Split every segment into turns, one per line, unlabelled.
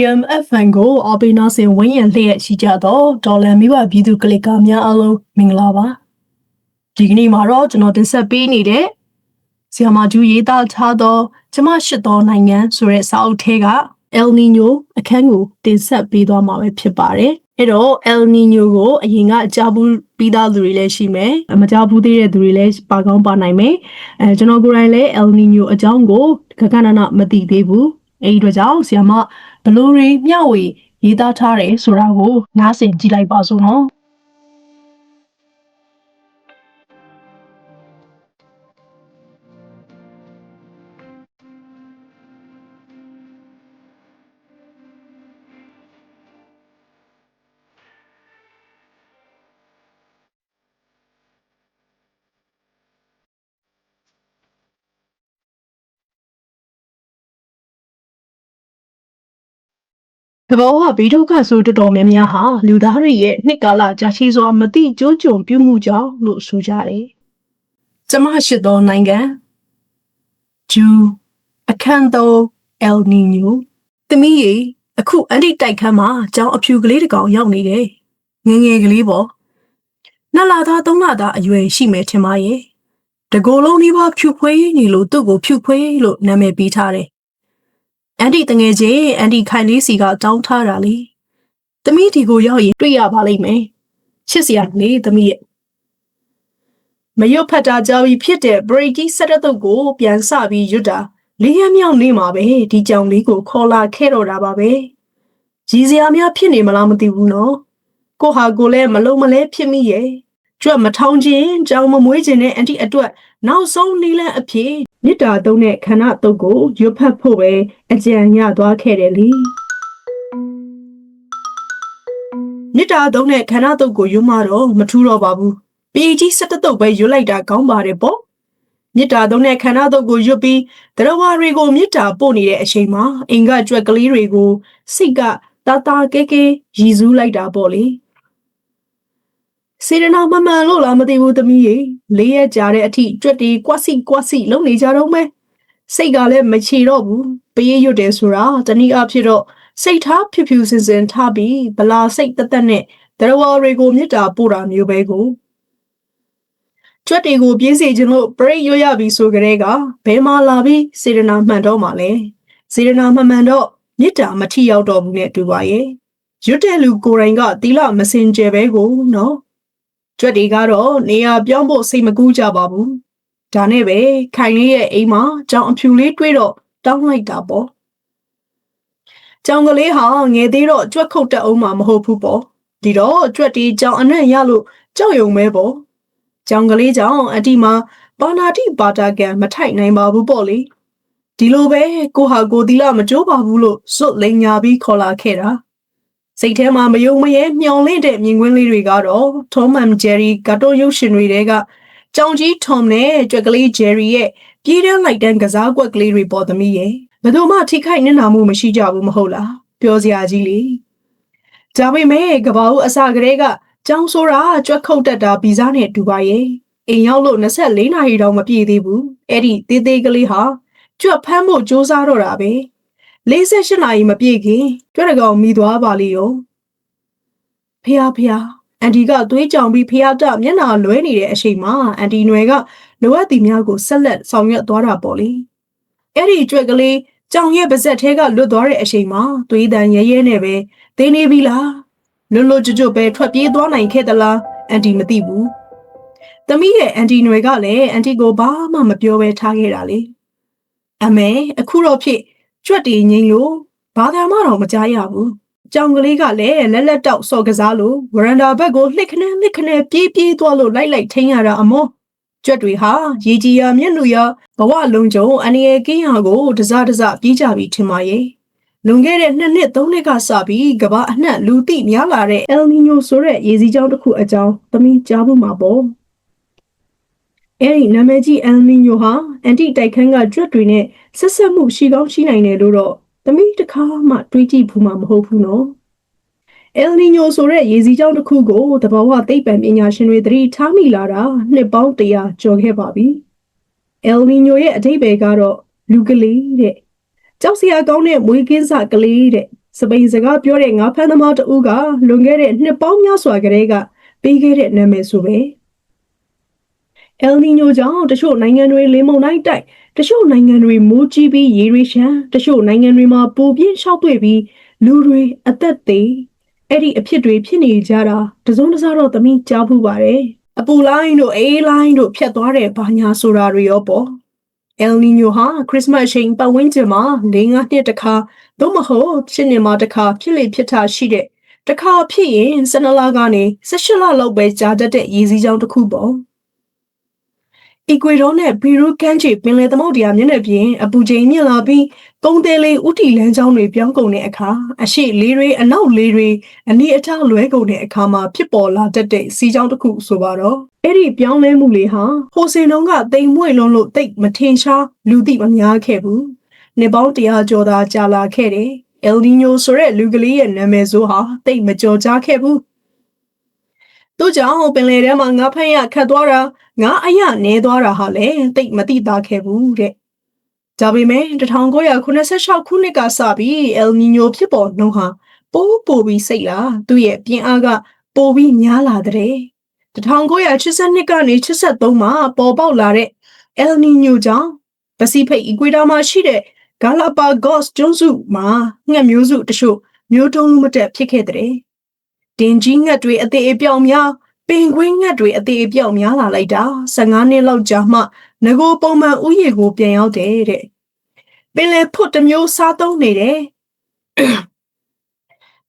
AMFN ကိုအပိနာစင်ဝင်းရံလျက်ရှိကြတော့ဒေါ်လာမိဘပြည်သူကလစ်ကာများအားလုံးမင်္ဂလာပါဒီကနေ့မှာတော့ကျွန်တော်တင်ဆက်ပေးနေတဲ့ဆီယမာဂျူရေးသားထားသောကျမရှိသောနိုင်ငံဆိုတဲ့စာအုပ်ထဲက El Nino အခန်းကိုတင်ဆက်ပေးသွားမှာပဲဖြစ်ပါတယ်အဲ့တော့ El Nino ကိုအရင်ကအကြဘူးပြီးသားလူတွေလည်းရှိမယ်အမကြဘူးသေးတဲ့သူတွေလည်းပါကောင်းပါနိုင်မယ်အဲကျွန်တော်ကိုယ်တိုင်လည်း El Nino အကြောင်းကိုခက်ခဏနာမသိသေးဘူးအဲ့ဒီအတွက်ကြောင့်ဆီယမ ဘလူးတွေမျှဝေရေးသားထားတယ်ဆိုတာကိုနားဆင်ကြည့်လိုက်ပါစို့နော် တဘောကဘီဒုက္ခဆိုတော်တော်များများဟာလူသားတွေရဲ့နှစ်ကာလကြာရှည်စွာမတိကျိုးကြုံပြုမှုကြောင့်လို့ဆိုကြတယ်။ကျမရှိသောနိုင်ငံဂျူအခန့်သောအယ်နီညိုတမီးရေအခုအန်တီတိုက်ခန်းမှာကျောင်းအဖြူကလေးတစ်ကောင်ရောက်နေတယ်။ငယ်ငယ်ကလေးပေါ့။နှစ်လသားသုံးလသားအရွယ်ရှိမယ်ထင်ပါရဲ့။တကိုယ်လုံးဒီပါဖြူဖွေးနေလို့သူ့ကိုဖြူဖွေးလို့နာမည်ပေးထားတယ်။ အန်တီတငယ်ချင်းအန်တီခိုင်လေးစီကတောင်းထားတာလေ။သမီးဒီကိုရောက်ရင်တွေ့ရပါလိမ့်မယ်။ချစ်စရာလေသမီးရဲ့မရွတ်ဖတ်တာကြောင့်ဖြစ်တဲ့ဘရိတ်ကြီးဆက်တဲ့တုပ်ကိုပြန်ဆပြီးရွတ်တာလေးရမြောက်နေမှာပဲဒီကြောင်လေးကိုခေါ်လာခဲ့တော့တာပါပဲ။ကြီးစရာများဖြစ်နေမလားမသိဘူးနော်။ကိုဟာကိုလည်းမလုံးမလဲဖြစ်မိရဲ့။ကြွက်မထောင်ခြင်းကြောင်မမွေးခြင်းနဲ့အန်တီအတွက်နောက်ဆုံးနီးလန်းအဖြစ် မေတ္တာသုံးတဲ့ခန္ဓာတုပ်ကိုရွတ်ဖတ်ဖို့ပဲအကြံရသွားခဲ့တယ်လေမေတ္တာသုံးတဲ့ခန္ဓာတုပ်ကိုရွတ်မှတော့မထူးတော့ပါဘူးပေကြီးစက်တတုပ်ပဲရွတ်လိုက်တာကောင်းပါတယ်ပေါ့မေတ္တာသုံးတဲ့ခန္ဓာတုပ်ကိုရွတ်ပြီးတရားဝါတွေကိုမေတ္တာပို့နေတဲ့အချိန်မှာအင်္ဂကြွက်ကလေးတွေကိုစိတ်ကတာတာကဲကဲရည်စူးလိုက်တာပေါ့လေ စေရနာမမှန်လို့လားမသိဘူးသမီးရေလေးရက်ကြာတဲ့အထိကြွက်တီကွက်စီကွက်စီလုံနေကြတော့မယ်စိတ်ကလည်းမချေတော့ဘူးပေးရွတ်တယ်ဆိုတာတနည်းအားဖြင့်တော့စိတ်ထားဖြူဖြူစင်စင်ထားပြီးဗလာစိတ်တက်တက်နဲ့ဒရဝါတွေကိုမြစ်တာပို့တာမျိုးပဲကိုကြွက်တွေကိုပြေးစီခြင်းလို့ပရိတ်ရွတ်ရပြီဆိုကြတဲ့ကဘဲမာလာပြီးစေရနာမှန်တော့မှလဲစေရနာမမှန်တော့မြစ်တာမထီရောက်တော့ဘူးနဲ့တူပါရဲ့ရွတ်တဲ့လူကိုယ်တိုင်ကတီလာမစင်ကြယ်ပဲကိုနော် ကြွက်တွေကတော့နေရာပြောင်းဖို့စိတ်မကူးကြပါဘူး။ဒါနဲ့ပဲခိုင်လေးရဲ့အိမ်မှာကြောင်အဖြူလေးတွေးတော့တောင်းလိုက်တာပေါ့။ကြောင်ကလေးဟာငယ်သေးတော့ကြွက်ခုတ်တက်အောင်မှမဟုတ်ဘူးပေါ့။ဒီတော့ကြွက်တီကြောင်အနံ့ရလို့ကြောက်ရွံပဲပေါ့။ကြောင်ကလေးကြောင့်အတီမှာပါနာတိပါတာကန်မထိုက်နိုင်ပါဘူးပေါ့လေ။ဒီလိုပဲကိုဟာကိုတီလာမကြိုးပါဘူးလို့စွတ်လိန်ညာပြီးခေါ်လာခဲ့တာ။ စိတ်ထဲမှာမယုံမရဲမျော်လင့်တဲ့မြင်ကွင်းလေးတွေကတော့ Tom and Jerry ကတိုရုပ်ရှင်တွေတဲကကြောင်ကြီး Tom နဲ့ကြွက်ကလေး Jerry ရဲ့ပြေးတန်းလိုက်တန်းကစားကွက်ကလေးတွေပေါ်သမီးရဲ့ဘယ်သူမှထိခိုက်နစ်နာမှုမရှိကြဘူးမဟုတ်လားပြောစရာကြီးလေဒါပေမဲ့ကဘာဦးအစာကလေးကကြောင်ဆိုတာကြွက်ခုတ်တက်တာဗီဇနဲ့တူပါရဲ့အိမ်ရောက်လို့24နာရီတောင်မပြည့်သေးဘူးအဲ့ဒီသေးသေးကလေးဟာကြွက်ဖမ်းဖို့စူးစမ်းတော့တာပဲ 48နာရီမပြည့်ခင်ကြွက်တကောင်မိသွားပါလိရောဖះဖះအန်တီကသွေးကြောင်ပြီးဖះတမျက်နှာလွဲနေတဲ့အချိန်မှာအန်တီနွယ်ကလိုအပ်သည်များကိုဆက်လက်ဆောင်ရွက်သွားတာပေါ့လေအဲ့ဒီကြွက်ကလေးကြောင်ရဲ့ပါဇက်ထဲကလွတ်သွားတဲ့အချိန်မှာသွေးတန်ရဲရဲနဲ့ပဲသိနေပြီလားလွတ်လွတ်ကျွတ်ကျွတ်ပဲထွက်ပြေးသွားနိုင်ခဲ့သလားအန်တီမသိဘူးသမီးရဲ့အန်တီနွယ်ကလည်းအန်တီကိုဘာမှမပြောဘဲထားခဲ့တာလေအမေအခုတော့ဖြစ် ကြွက်တီငိမ့်လို့ဘာသာမှတော့မကြားရဘူး။ကြောင်ကလေးကလည်းလက်လက်တောက်စော်ကစားလို့ဝရန်ဒါဘက်ကိုလှစ်ခနဲလှစ်ခနဲပြေးပြေးသွားလို့လိုက်လိုက်ထိန်းရတာအမောကြွက်တွေဟာရေကြီးရမျက်နှာရဘဝလုံးကြုံအနေရကင်းရကိုတစားတစားပြေးကြပြီထင်ပါရဲ့။လွန်ခဲ့တဲ့နှစ်နှစ်သုံးနှစ်ကစပြီးကမ္ဘာအနှံ့လူသိများလာတဲ့ El Nino ဆိုတဲ့ရေစီးကြောင်းတစ်ခုအကြောင်းသမီးကြားဖို့မှာပေါ့။ အဲ့ဒီနာမည်ကြီး El Nino ဟာအန်တီတိုက်ခန်းကကြွက်တွေနဲ့ဆက်ဆက်မှုရှိကောင်းရှိနိုင်တယ်လို့တော့သမီးတစ်ခါမှတွေးကြည့်ဘူးမှမဟုတ်ဘူးနော်။ El Nino ဆိုတဲ့ရေစီးကြောင်းတစ်ခုကိုတဘာဝသိပ္ပံပညာရှင်တွေသတိထားမိလာတာနှစ်ပေါင်း100ကျော်ခဲ့ပါပြီ။ El Nino ရဲ့အဓိပ္ပာယ်ကတော့လူကလေးတဲ့။ကြောက်စရာကောင်းတဲ့မွေးကင်းစကလေးတဲ့စပိန်စကားပြောတဲ့ငါးဖမ်းသမားတဦးကလွန်ခဲ့တဲ့နှစ်ပေါင်းများစွာကတည်းကပေးခဲ့တဲ့နာမည်ဆိုပဲ။ El Niño ကြောင့်တချို့နိုင်ငံတွေလေမုန်တိုင်းတိုက်တချို့နိုင်ငံတွေမိုးကြီးပြီးရေတွေရှမ်းတချို့နိုင်ငံတွေမှာပူပြင်းရှောက်တွေ့ပြီးလူတွေအသက်သေးအဲ့ဒီအဖြစ်တွေဖြစ်နေကြတာတစုံတစားတော့သမီးကြားဖူးပါတယ်အပူလိုင်းတို့အေးလိုင်းတို့ဖြတ်သွားတဲ့ဘာညာဆိုတာတွေရောပေါ့ El Niño ဟာခရစ်စမတ်အချိန်ပတ်ဝန်းကျင်မှာ၄-၅နှစ်တစ်ခါသို့မဟုတ်ရှစ်နှစ်မှာတစ်ခါဖြစ်လေဖြစ်တာရှိတဲ့တစ်ခါဖြစ်ရင်12လကနေ18လလောက်ပဲကြာတတ်တဲ့ရေစီးကြောင်းတစ်ခုပေါ့ အီကွေဒေါနဲ့ပီရူကမ်းခြေပင်လယ်သမုဒ္ဒရာမျက်နှာပြင်အပူချိန်မြင့်လာပြီးကုန်းသေးလေးဥတီလမ်းကြောင်းတွေပြောင်းကုန်တဲ့အခါအရှိလေးတွေအနောက်လေးတွေအနီးအထားလွဲကုန်တဲ့အခါမှာဖြစ်ပေါ်လာတတ်တဲ့စီးကြောင်းတစ်ခုဆိုပါတော့အဲ့ဒီပြောင်းလဲမှုလေးဟာဟိုစင်တုံးကတိမ်မွေ့လုံးလို့တိတ်မထင်ရှားလူသိမများခဲ့ဘူးနေပေါင်းတရားကျော်သာကြာလာခဲ့တယ်။ El Niño ဆိုတဲ့လူကလေးရဲ့နာမည်ဆိုဟာတိတ်မကြော်ကြားခဲ့ဘူး။ သူကြောင့်ပင်လယ်ထဲမှာငါဖက်ရခတ်သွားတာငါအယနဲသွားတာဟာလည်းတိတ်မတိသားခဲ့ဘူးတဲ့။ဒါပေမဲ့1986ခုနှစ်ကစပြီး El Niño ဖြစ်ပေါ်နှုန်းဟာပိုးပိုပြီးစိတ်လာသူ့ရဲ့ပြင်းအားကပိုပြီးများလာတဲ့1982ကနေ83မှာပေါ်ပေါက်လာတဲ့ El Niño ကြောင့်ပစိဖိတ်အီကွေတာမှာရှိတဲ့ဂါလာပါဂေါ့စ်ကျွန်းစုမှာငှက်မျိုးစုတချို့မျိုးတုံးမတက်ဖြစ်ခဲ့တဲ့ တင်ကြီးငှက်တွေအသေးအပြောင်များပင်ခွင်းငှက်တွေအသေးအပြောင်များလာလိုက်တာ15နှစ်လောက်ကြာမှငကိုပုံမှန်ဥယျာဉ်ကိုပြန်ရောက်တယ်တဲ့ပင်လယ်ဖွတ်တစ်မျိုးစားသုံးနေတယ်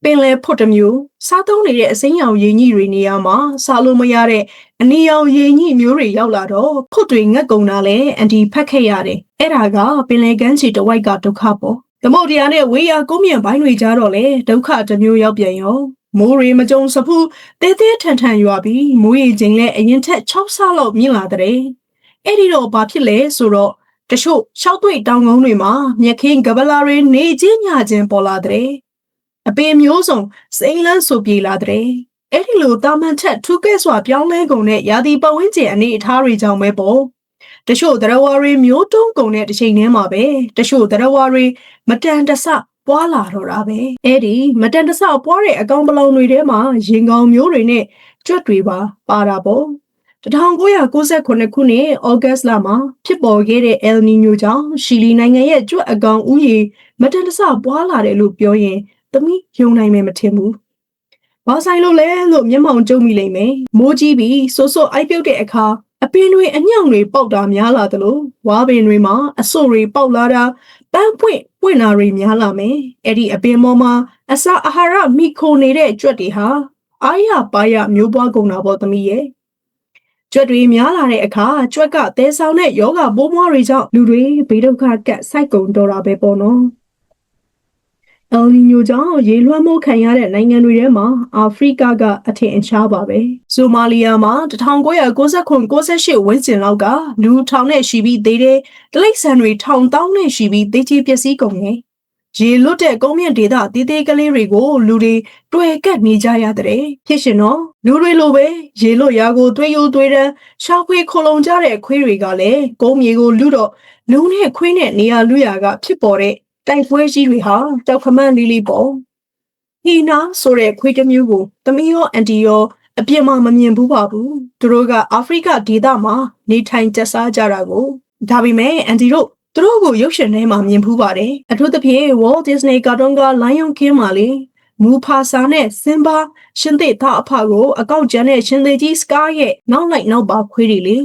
ပင်လယ်ဖွတ်တစ်မျိုးစားသုံးနေတဲ့အစိမ်းရောင်ရည်ညှိတွေနေရာမှာစားလို့မရတဲ့အနီရောင်ရည်ညှိမျိုးတွေရောက်လာတော့ဖွတ်တွေငက်ကုန်တာလဲအန်တီဖက်ခဲ့ရတယ်အဲ့ဒါကပင်လယ်ကမ်းခြေတစ်ဝိုက်ကဒုက္ခပေါ့သမုတ်တရားနဲ့ဝေးရကုန်းမြင့်ပိုင်းတွေကြားတော့လေဒုက္ခတစ်မျိုးရောက်ပြန်ရော မိုးရီမကြုံစဖူးတဲတဲထန်ထန်ရွာပြီးမိုးရီချိန်လဲအရင်ထက်6ဆလောက်မြင့်လာတဲ့အဲ့ဒီတော့ဘာဖြစ်လဲဆိုတော့တချို့ရှောက်သွေ့တောင်ကုန်းတွေမှာမြက်ခင်းကပလာတွေနေချင်းညချင်းပေါ်လာတဲ့အပင်မျိုးစုံစိမ့်လန်းဆိုပြေလာတဲ့အဲ့ဒီလိုတာမန်ထက်ထူးကဲစွာပြောင်းလဲကုန်တဲ့ရာသီပတ်ဝန်းကျင်အနေအထားတွေကြောင့်ပဲပေါ့တချို့သရဝါတွေမျိုးတုံးကုန်တဲ့တစ်ချိန်တည်းမှာပဲတချို့သရဝါတွေမတန်တဆ ပွားလာတော့တာပဲအဲ့ဒီမတန်တဆပွားတဲ့အကောင်ပလောင်တွေထဲမှာရင်ကောင်မျိုးတွေနဲ့ကြွက်တွေပါပါတာပေါ့1998ခုနှစ်ဩဂတ်လမှာဖြစ်ပေါ်ခဲ့တဲ့ El Niño ကြောင့်ရှီလီနိုင်ငံရဲ့ကြွက်အကောင်ဥယျာဉ်မတန်တဆပွားလာတယ်လို့ပြောရင်သမီးယုံနိုင်မယ်မထင်ဘူး။ဘာဆိုင်လို့လဲလို့မျက်မှောင်ကျုံမိလိမ့်မယ်။မိုးကြီးပြီးစိုးစိုးအိုက်ပြုတ်တဲ့အခါအပင်တွေအညောင်တွေပေါက်တာများလာသလိုဝါပင်တွေမှာအစို့တွေပေါက်လာတာ ပန်းပွင့်ပွင့်လာတွေများလာမယ်။အဲ့ဒီအပင်ပေါ်မှာအစာအာဟာရမိခိုနေတဲ့ကြွက်တွေဟာအာရပါရမျိုးပွားကုန်တာပေါ့သမီးရဲ့။ကြွက်တွေများလာတဲ့အခါကြွက်ကသဲဆောင်တဲ့ယောဂပိုးမွားတွေကြောင့်လူတွေဘေးဒုက္ခကက်စိုက်ကုန်တော့တာပဲပေါ့နော်။ အယ်နီညိုကြောင့်ရေလွှမ်းမိုးခံရတဲ့နိုင်ငံတွေထဲမှာအာဖရိကကအထင်အရှားပါပဲ။ဆိုမာလီယာမှာ1999-98ဝန်းကျင်လောက်ကလူထောင်နဲ့ရှိပြီးသေးတဲ့တလိပ်ဆန်တွေထောင်တောင်းနဲ့ရှိပြီးသေချေပျက်စီးကုန်တယ်။ရေလွတ်တဲ့ကုန်းမြင့်ဒေသတေးသေးကလေးတွေကိုလူတွေတွေ့ကပ်နေကြရတဲ့ဖြစ်ရှင်တော့လူတွေလိုပဲရေလွတ်ရာကိုတွေးရိုးတွေးတန်းရှောက်ခွေခလုံးကြတဲ့ခွေးတွေကလည်းကုန်းမြေကိုလူတော့လူနဲ့ခွေးနဲ့နေရာလူရာကဖြစ်ပေါ်တဲ့ တိုက်ပွဲကြီးတွေဟာတောက်ခမန်းလေးလေးပေါ့ဟီနာဆိုတဲ့ခွေးတစ်မျိုးကိုသမီးရောအန်တီရောအပြစ်မှမမြင်ဘူးပါဘူးသူတို့ကအာဖရိကဒေသမှာနေထိုင်ကျဆားကြတာကိုဒါပေမဲ့အန်တီတို့သူတို့ကိုရုပ်ရှင်ထဲမှာမြင်ဖူးပါတယ်အထူးသဖြင့် Walt Disney ကာတွန်းက Lion King မှာလေမူဖာစာနဲ့စင်ဘာရှင်သေသားအဖကိုအကောက်ကျန်တဲ့ရှင်သေကြီးစကားရဲ့နောက်လိုက်နောက်ပါခွေးတွေလေ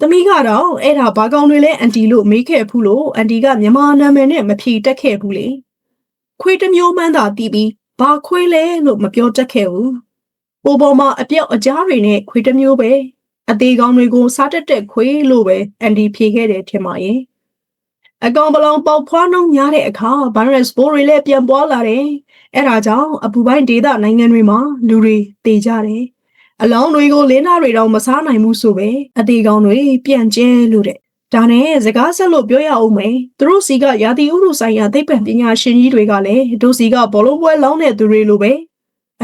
သမီးကတော့အဲ့ဒါဘာကောင်တွေလဲအန်တီလို့မေးခဲ့ဖူးလို့အန်တီကမြန်မာနာမည်နဲ့မဖြေတက်ခဲ့ဘူးလေခွေးတစ်မျိုးမှန်းသာတီးပြီးဘာခွေးလဲလို့မပြောတတ်ခဲ့ဘူးပိုပေါ်မှာအပြောက်အကြားတွေနဲ့ခွေးတစ်မျိုးပဲအသေးကောင်တွေကိုစားတက်တဲ့ခွေးလို့ပဲအန်တီဖြေခဲ့တယ်ထင်ပါရဲ့အကောင်ပလောင်ပေါက်ဖွားနှုံများတဲ့အခါဗိုင်းရပ်စ်ပိုးတွေလည်းပြန်ပွားလာတယ်အဲ့ဒါကြောင့်အပူပိုင်းဒေသနိုင်ငံတွေမှာလူတွေတေကြတယ် အလောင်းတွေကိုလင်းသားတွေတော့မစားနိုင်ဘူးဆိုပဲအသေးကောင်တွေပြန့်ကျဲလို့တဲ့ဒါနဲ့စကားဆက်လို့ပြောရအောင်မယ်သူတို့စီကရာသီဥတုဆိုင်ရာသိပ္ပံပညာရှင်ကြီးတွေကလည်းတို့စီကဘောလုံးပွဲလောင်းတဲ့သူတွေလိုပဲ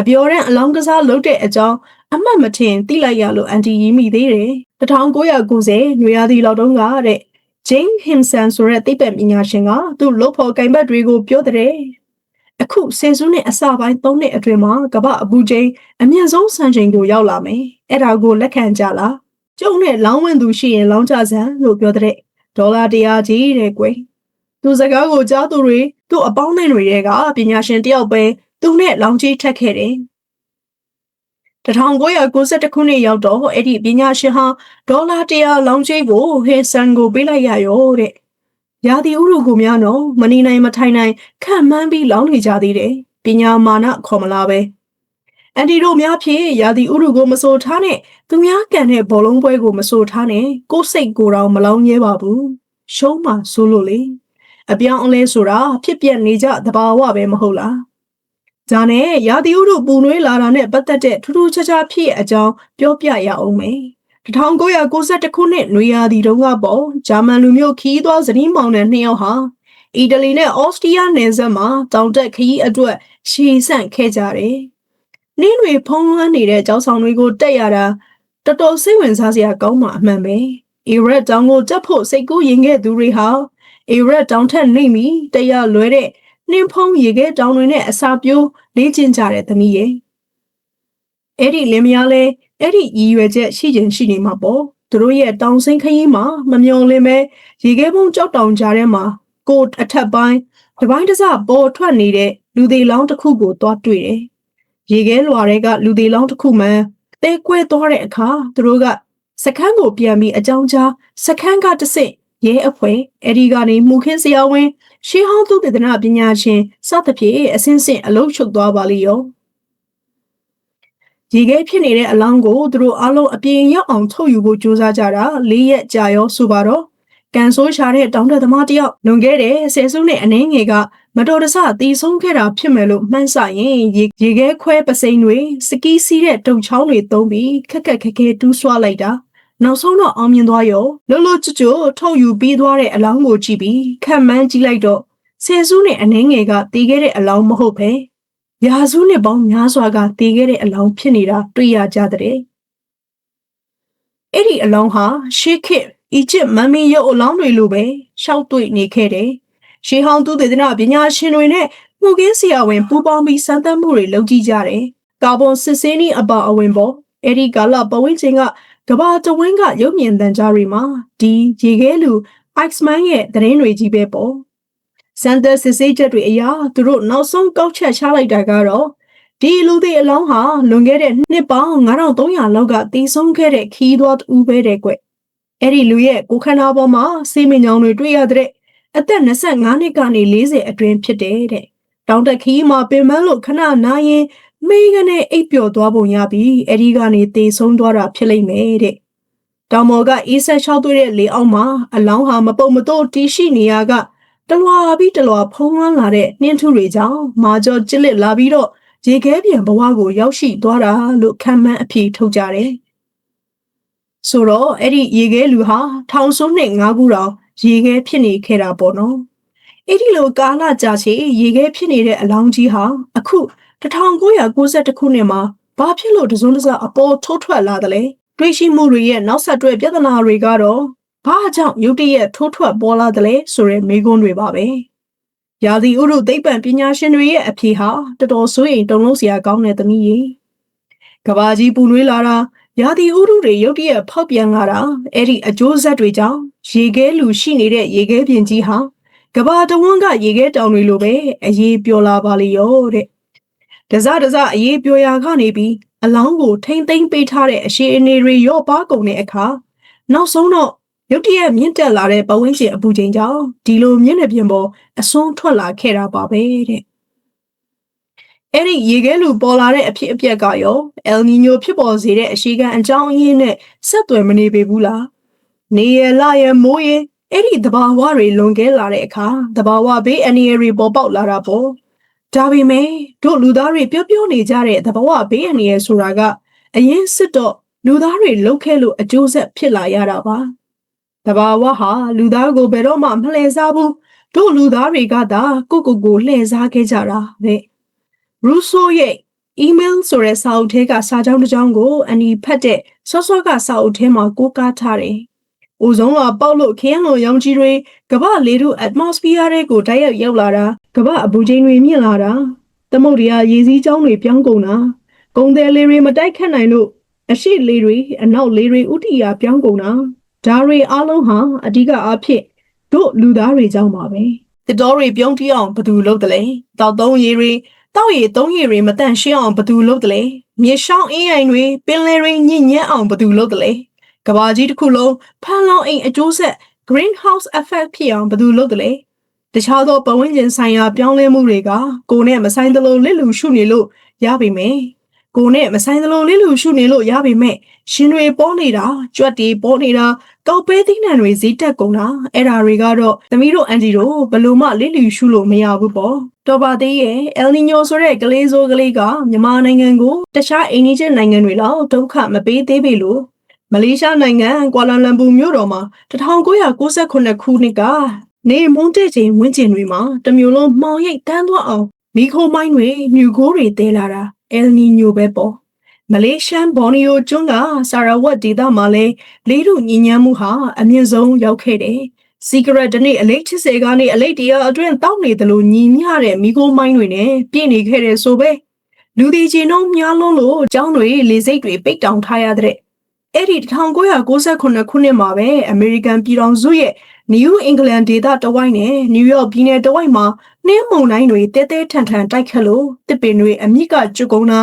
အပြောတဲ့အလောင်းကစားလုပ်တဲ့အကြောင်းအမှတ်မထင်သိလိုက်ရလို့အန်တီရီမိသေးတယ်1990နွေရာသီလောက်တုန်းကတဲ့ဂျိမ်းဟင်ဆန်ဆိုတဲ့သိပ္ပံပညာရှင်ကသူ့လုပ်ဖို့ကင်ဘတ်တွေကိုပြောတဲ့ အခုဆယ်စုနှစ်အစပိုင်း၃နှစ်အတွင်းမှာကမ္ဘာအပူချိန်အမြင့်ဆုံးစံချိန်ကိုရောက်လာမယ်အဲ့ဒါကိုလက်ခံကြလားကျုံနဲ့လောင်းဝင်သူရှိရင်လောင်းကြစမ်းလို့ပြောတဲ့ဒေါ်လာတရားကြီးတဲ့ကွယ်သူစကားကိုကြားသူတွေသူ့အပေါင်းအသင်းတွေကပညာရှင်တယောက်ပဲသူနဲ့လောင်းကြီးထက်ခဲ့တယ်1992ခုနှစ်ရောက်တော့အဲ့ဒီပညာရှင်ဟာဒေါ်လာ100လောင်းကြီးကိုဟေဆန်ကိုပေးလိုက်ရရောတဲ့။ ရာသီဥတုကိုများတော့မနေနိုင်မထိုင်နိုင်ခံမှန်းပြီးလောင်းနေကြသေးတယ်။ပညာမာနခေါ်မလားပဲ။အန်တီတို့များဖြင့်ရာသီဥတုကိုမစိုးထားနဲ့သူများကန်တဲ့ဘောလုံးပွဲကိုမစိုးထားနဲ့ကိုယ်စိတ်ကိုယ်တော်မလောင်းရဲပါဘူး။ရှုံးမှဆိုလို့လေ။အပြောင်းအလဲဆိုတာဖြစ်ပျက်နေကြသဘာဝပဲမဟုတ်လား။ဒါနဲ့ရာသီဥတုပူနွေးလာတာနဲ့ပတ်သက်တဲ့ထူးထူးခြားခြားဖြစ်အကြောင်းပြောပြရအောင်မယ်။ 1992ခုနှစ်နွေရာသီတုန်းကပေါ့ဂျာမန်လူမျိုးခီးသွားဇနီးမောင်နှံနှစ်ယောက်ဟာအီတလီနဲ့အော်စတြီးယားနယ်စပ်မှာတောင်တက်ခီးအတွက်ရှည်ဆန့်ခဲ့ကြတယ်။နင်းတွေဖုံးလွှမ်းနေတဲ့ကြောက်ဆောင်တွေကိုတက်ရတာတော်တော်စိတ်ဝင်စားစရာကောင်းမှအမှန်ပဲ။အီရက်တောင်ကိုတက်ဖို့စိတ်ကူးရင်ခဲ့သူတွေဟာအီရက်တောင်ထက်နှိမ့်ပြီးတရားလွဲတဲ့နှင်းဖုံးရေခဲတောင်တွေနဲ့အစာပြိုးလေ့ကျင့်ကြတဲ့သမီးရဲ့ အဲ့ဒီလင်မယားလဲအဲ့ဒီရည်ရွယ်ချက်ရှိခြင်းရှိနေမှာပေါ့သူတို့ရဲ့တောင်စိမ့်ခရီးမှာမမျော်လင့်ပဲရေခဲပုံးကြောက်တောင်ကြားထဲမှာကိုယ်အထက်ပိုင်းတစ်ပိုင်းတစ်စပေါ်ထွက်နေတဲ့လူသေးလောင်းတစ်ခုကိုသွားတွေ့တယ်ရေခဲလွာတွေကလူသေးလောင်းတစ်ခုမှတဲကွဲသွားတဲ့အခါသူတို့ကစခန်းကိုပြန်ပြီးအကြောင်းကြားစခန်းကတဆင့်ရဲအဖွဲ့အဲ့ဒီကနေမှုခင်းစရာဝင်ရှေးဟောင်းသူတေသနာပညာရှင်စသဖြင့်အစင်းစင်အလုံးချုပ်သွားပါလိမ့်ရော ရေခဲဖြစ်နေတဲ့အလောင်းကိုသူတို့အားလုံးအပြင်ရောက်အောင်ထုတ်ယူဖို့ကြိုးစားကြတာ၄ရက်ကြာရောဆိုပါတော့ကန်ဆိုးရှာတဲ့တောင်တသမားတယောက်လွန်ခဲ့တဲ့ဆယ်စုနှစ်အနည်းငယ်ကမတော်တဆတီးဆုံးခဲ့တာဖြစ်မယ်လို့မှန်းဆရင်ရေခဲခွဲပစိန်တွေစကီးစီးတဲ့တုံချောင်းတွေသုံးပြီးခက်ခက်ခက်ခဲတူးဆွလိုက်တာနောက်ဆုံးတော့အောင်မြင်သွားရောလှလှကျွတ်ကျွတ်ထုတ်ယူပြီးသွားတဲ့အလောင်းကိုကြည့်ပြီးခံမှန်းကြည့်လိုက်တော့ဆယ်စုနှစ်အနည်းငယ်ကတီးခဲ့တဲ့အလောင်းမဟုတ်ပဲ ရာစုနှစ်ပေါင်းများစွာကတည်ခဲ့တဲ့အလောင်းဖြစ်နေတာတွေ့ရကြတဲ့အဲ့ဒီအလောင်းဟာရှေးခေတ်အီဂျစ်မမ်မီရုပ်အလောင်းတွေလိုပဲရှောက်တွေ့နေခဲ့တယ်။ရှေးဟောင်းသူသေသနာပညာရှင်တွေနဲ့မှုကင်းဆရာဝန်ပူးပေါင်းပြီးစမ်းသပ်မှုတွေလုပ်ကြည့်ကြတယ်။ကာဗွန်စစ်ဆေးနည်းအပါအဝင်ပေါ့အဲ့ဒီကာလပဝင်းချင်းကကဘာတဝင်းကရုပ်မြင်သံကြားတွေမှာဒီရေခဲလူ X-Men ရဲ့သတင်းတွေကြီးပဲပေါ့။ စန်တာစစ်ဆေးချက်တွေအရသူတို့နောက်ဆုံးကောက်ချက်ချလိုက်တာကတော့ဒီလူတွေအလောင်းဟာလွန်ခဲ့တဲ့နှစ်ပေါင်း9300လောက်ကတည်ဆုံးခဲ့တဲ့ခီးသွွားတူပဲတဲ့ကွအဲ့ဒီလူရဲ့ကိုခန္ဓာပေါ်မှာစေးမညောင်တွေတွေ့ရတဲ့အသက်25နှစ်ကနေ40အတွင်းဖြစ်တယ်တဲ့တောင်တက်ခီးမှာပင်မလို့ခဏနာရင်မိကနေအိပ်ပျော်သွားပုံရပြီးအဲ့ဒီကနေတည်ဆုံးသွားတာဖြစ်လိမ့်မယ်တဲ့တောင်မော်ကအေးဆက်လျှောက်သွေးတဲ့လေအောက်မှာအလောင်းဟာမပုတ်မတော့တီးရှိနေရက တလွာပြီးတလွာဖုံးလွှမ်းလာတဲ့နှင်းထုတွေကြောင့်မာကျော်ကျစ်လစ်လာပြီးတော့ရေခဲပြန်ဘဝကိုရောက်ရှိသွားတာလို့ခံမှန်းအဖြေထုတ်ကြတယ်။ဆိုတော့အဲ့ဒီရေခဲလူဟာထောင်စုနှစ်၅ခုတောင်ရေခဲဖြစ်နေခဲ့တာပေါ့နော်။အဲ့ဒီလိုကာလကြာရှည်ရေခဲဖြစ်နေတဲ့အလောင်းကြီးဟာအခု1992ခုနှစ်မှာဘာဖြစ်လို့တစုံတစအပေါ်ထိုးထွက်လာတယ်လဲ။တွေးရှိမှုတွေရဲ့နောက်ဆက်တွဲပြဿနာတွေကတော့ ဘာကြောင့်ရုတ်တရက်ထိုးထွက်ပေါ်လာတယ်လဲဆိုတဲ့မေးခွန်းတွေပါပဲ။ရာသီဥတုသိပ္ပံပညာရှင်တွေရဲ့အဖြေဟာတော်တော်ဆိုရင်တုံလုံးစရာကောင်းတဲ့သမီးကြီး။ကဘာကြီးပူနွေးလာတာရာသီဥတုတွေရုတ်တရက်ဖောက်ပြန်လာတာအဲ့ဒီအကျိုးဆက်တွေကြောင့်ရေခဲလူရှိနေတဲ့ရေခဲပြင်ကြီးဟာကဘာတဝန်းကရေခဲတောင်တွေလိုပဲအေးပျော်လာပါလေရောတဲ့။တစတစအေးပျော်ရာကနေပြီးအလောင်းကိုထိမ့်သိမ့်ပေးထားတဲ့အရှိအနေတွေရော့ပါကုန်တဲ့အခါနောက်ဆုံးတော့ ရုတ်တရက်မြင့်တက်လာတဲ့ပဝင်းကျင်အပူချိန်ကြောင့်ဒီလိုမြင့်တဲ့ပြင်ပေါ်အစွန်းထွက်လာခဲ့တာပါပဲတဲ့အဲ့ဒီရေခဲလူပေါ်လာတဲ့အဖြစ်အပျက်ကရောအယ်နီညိုဖြစ်ပေါ်စေတဲ့အရှိကန်အကြောင်းအရင်းနဲ့ဆက်သွယ်မနေပေဘူးလားနေရလာရမိုးရအဲ့ဒီတဘာဝတွေလွန်ကဲလာတဲ့အခါတဘာဝဘေးအနီရီပေါ်ပေါက်လာတာပေါ့ဒါပေမဲ့တို့လူသားတွေပြောပြောနေကြတဲ့တဘာဝဘေးအနီရဆိုတာကအရင်စစ်တော့လူသားတွေလှုပ်ခဲလို့အကျိုးဆက်ဖြစ်လာရတာပါ တဘာဝဟာလူသားကိုဘယ်တော့မှမလှည့်စားဘူးတို့လူသားတွေကသာကိုကိုကိုလှည့်စားခဲ့ကြတာတဲ့ရူဆိုရဲ့ email ဆိုတဲ့စာအုပ်ထဲကစာကြောင်းတစ်ကြောင်းကိုအနီဖတ်တဲ့စောစောကစာအုပ်ထဲမှာကိုးကားထားတယ်အိုဇုံးလာပေါက်လို့ခရမ်းလိုရောင်ကြီးတွေကမ္ဘာလေထု atmosphere တွေကိုတိုက်ရိုက်ရောက်လာတာကမ္ဘာအပူချိန်တွေမြင့်လာတာသမုဒ္ဒရာရေစီးကြောင်းတွေပြောင်းကုန်တာကုန်တယ်လေတွေမတိုက်ခတ်နိုင်လို့အရှိလေတွေအနောက်လေတွေဥတီယာပြောင်းကုန်တာ ဒါတွေအားလုံးဟာအဓိကအားဖြင့်တို့လူသားတွေကြောင့်ပါပဲတတော်တွေပြုံးတီးအောင်ဘယ်သူလုပ်တယ်လဲတောက်သုံးရေတွေတောက်ရည်သုံးရည်တွေမတန့်ရှင်းအောင်ဘယ်သူလုပ်တယ်လဲမြေရှောင်းအင်းရိုင်တွေပင်လယ်တွေညစ်ညမ်းအောင်ဘယ်သူလုပ်တယ်လဲကဘာကြီးတစ်ခုလုံးဖန်လောင်းအိမ်အကျိုးဆက် greenhouse effect ဖြစ်အောင်ဘယ်သူလုပ်တယ်လဲတခြားသောပတ်ဝန်းကျင်ဆိုင်ရာပြောင်းလဲမှုတွေကကိုယ်နဲ့မဆိုင်သလိုလစ်လူရှုနေလို့ရပါမယ် ကိုယ်နဲ့မဆိုင်သလိုလစ်လူရှုနေလို့ရပါမယ်ရှင်တွေပေါ်နေတာကြွက်တွေပေါ်နေတာကောက်ပဲသီးနှံတွေဈေးတက်ကုန်တာအဲ့ဓာတွေကတော့သမီးတို့အန်တီတို့ဘယ်လို့မှလစ်လူရှုလို့မရဘူးပေါ့တော်ပါသေးရဲ့ El Niño ဆိုတဲ့ကလေးစိုးကလေးကမြန်မာနိုင်ငံကိုတခြားအိန္ဒိယနိုင်ငံတွေလောက်ဒုက္ခမပေးသေးပေလို့မလေးရှားနိုင်ငံကွာလာလမ်ပူမြို့တော်မှာ1998ခုနှစ်ကနေမွန်းတဲ့ချိန်ဝင်းကျင်တွေမှာတမျိုးလုံးမှောင်ရိပ်တန်းသွားအောင်မိခိုးမိုင်းတွေမြူကိုးတွေတဲလာတာ El Niño ပဲပေါ့မလေးရှားဘော်နီယိုကျွန်းကဆာရာဝတ်ဒေသမှာလဲလေးတို့ညီညမ်းမှုဟာအမြင့်ဆုံးရောက်ခဲ့တယ်။ secret တနေ့အလိတ်80ကနေအလိတ်တရားအတွင်းတောက်နေတယ်လို့ညီမျှတဲ့မိခိုးမိုင်းတွေနဲ့ပြည့်နေခဲ့တယ်ဆိုပဲလူဒီချင်းတို့များလုံးလို့အကြောင်းတွေလေစိတ်တွေပိတ်တောင်ထားရတဲ့အဲ့ဒီ1998ခုနှစ်မှာပဲအမေရိကန်ပြည်ထောင်စုရဲ့ New England ဒေသတဝိုင်းနဲ့ New York ပြည်နယ်တဝိုင်းမှာ နှင်းမုန်တိုင်းတွေတဲတဲထန်ထန်တိုက်ခတ်လို့တစ်ပင်တွေအမြင့်ကကျွကုန်တာ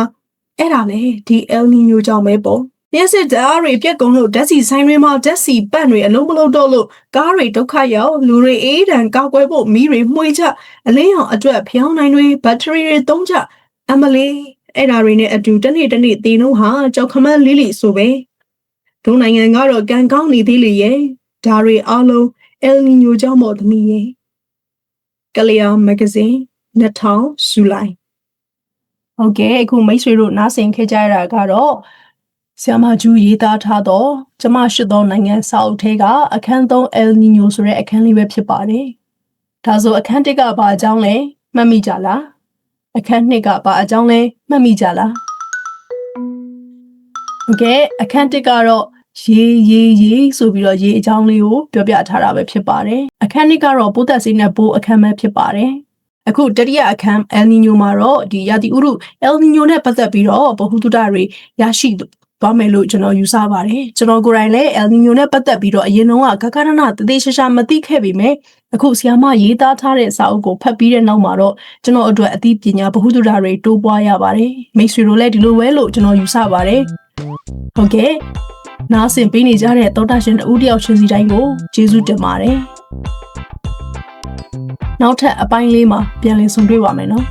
အဲ့ဒါလေဒီ El Niño ကြောင့်ပဲပေါ့လျှက်စစ်ဓာတ်တွေပြက်ကုန်လို့ဓာတ်စီဆိုင်တွေမှာဓာတ်စီပတ်တွေအလုံးမလုံးတော့လို့ကားတွေဒုက္ခရောက်လူတွေအေးဒဏ်ကောက်ွယ်ဖို့မီးတွေမှွေချအလင်းအောင်အတွက်ဖျောင်းနိုင်တွေဘက်ထရီတွေသုံးချအမလေးအဲ့ဒါတွေနဲ့အတူတစ်နေ့တစ်နေ့သေနှုံးဟာကြောက်ခမန်းလေးလီဆိုပဲဒုနိုင်ငံကတော့ကံကောင်းနေသေးလေရဲ့ဒါတွေအားလုံး El Niño ကြောင့်မို့သမီးရဲ့ ကလျာမဂ္ဂဇင်း2000ဇူလိုင်ဟုတ်ကဲ့အခုမိတ်ဆွေတို့နားဆင်ခဲ့ကြရတာကတော့ဆ iam မကျူရေးသားထားတော့ကျမရှိသောနိုင်ငံစာအုပ်ထဲကအခန်း3 El Niño ဆိုတဲ့အခန်းလေးပဲဖြစ်ပါတယ်။ဒါဆိုအခန်း1ကဘာအကြောင်းလဲမှတ်မိကြလား။အခန်း2ကဘာအကြောင်းလဲမှတ်မိကြလား။ Okay အခန်း1ကတော့ ရေရေရေဆိုပြီးတော့ရေအကြောင်းလေးကိုပြောပြထားတာပဲဖြစ်ပါတယ်။အခန်း2ကတော့ပိုးသက်စိနဲ့ဘိုးအခန်းပဲဖြစ်ပါတယ်။အခုတတိယအခန်း El Niño မှာတော့ဒီရာသီဥတု El Niño နဲ့ပတ်သက်ပြီးတော့ဗဟုသုတတွေရရှိသွားမယ်လို့ကျွန်တော်ယူဆပါတယ်ကျွန်တော်ကိုယ်တိုင်လည်း El Niño နဲ့ပတ်သက်ပြီးတော့အရင်တော့ကကကရဏတသေးရှာရှာမသိခဲ့ပေမဲ့အခုဆီယာမရေးသားထားတဲ့စာအုပ်ကိုဖတ်ပြီးတဲ့နောက်မှာတော့ကျွန်တော်အတွက်အသိပညာဗဟုသုတတွေတိုးပွားရပါတယ်မိတ်ဆွေတို့လည်းဒီလိုပဲလို့ကျွန်တော်ယူဆပါတယ်ဟုတ်ကဲ့ နားဆင်ပေးနေကြတဲ့သောတာရှင်တဦးတယောက်ချင်းစီတိုင်းကိုကျေးဇူးတင်ပါတယ်နောက်ထပ်အပိုင်းလေးမှာပြန်လည်ဆုံတွေ့ပါမယ်နော်